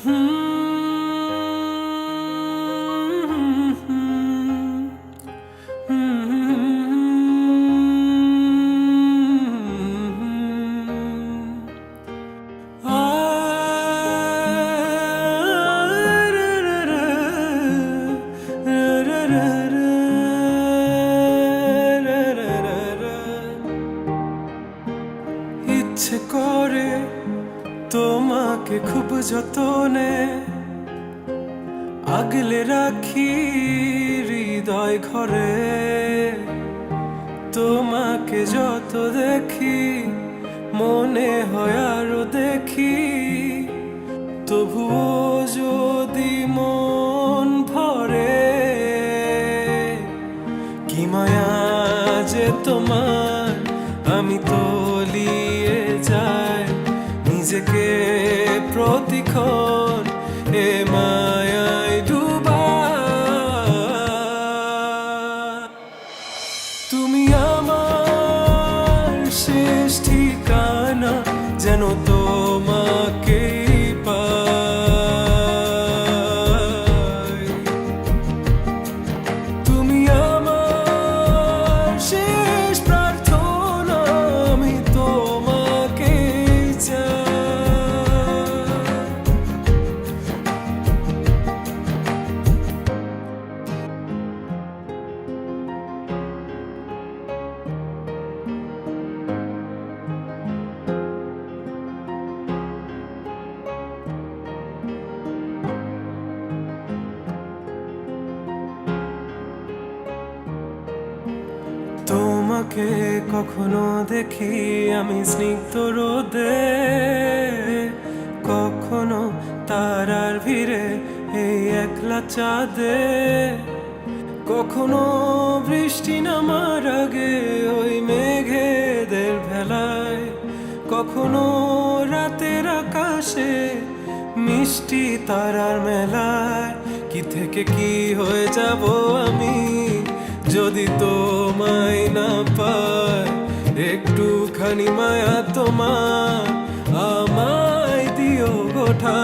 아, 이틀 거리 তোমাকে খুব যতনে আগলে রাখি হৃদয় ঘরে। তোমাকে যত দেখি, মনে হয় আরও দেখি। তবুও যদি মন ভরে, কি মায়া যে তোমার, আমি যাই নিজেকে প্রতিক্ষণ এ মায়ায় ডুবা তুমি আমার শেষ ঠিকানা যেন তোমাকে তোমাকে কখনো দেখি আমি স্নিগ্ধ রোদে। কখনো তারার ভিড়ে এই একলা চাঁদে। কখনো বৃষ্টি নামার আগে ওই মেঘেদের ভেলায়। কখনো রাতের আকাশে মিষ্টি তারার মেলায়। কি থেকে কি হয়ে যাব আমি? যদি তোমায় না পায় একটুখানি মায়া তোমার আমায় দিও গোঠা